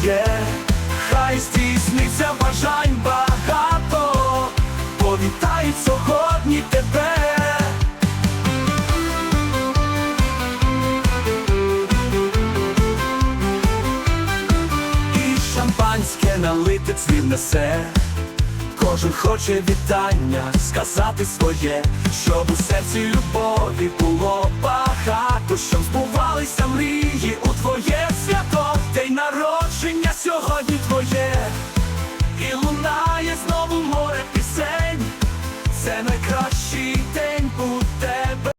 твоє, хай здійсниться бажань багато, повітають сьогодні тебе. І шампанське налити цвів несе. Кожен хоче вітання сказати своє, щоб у серці любові було рішення сьогодні твоє.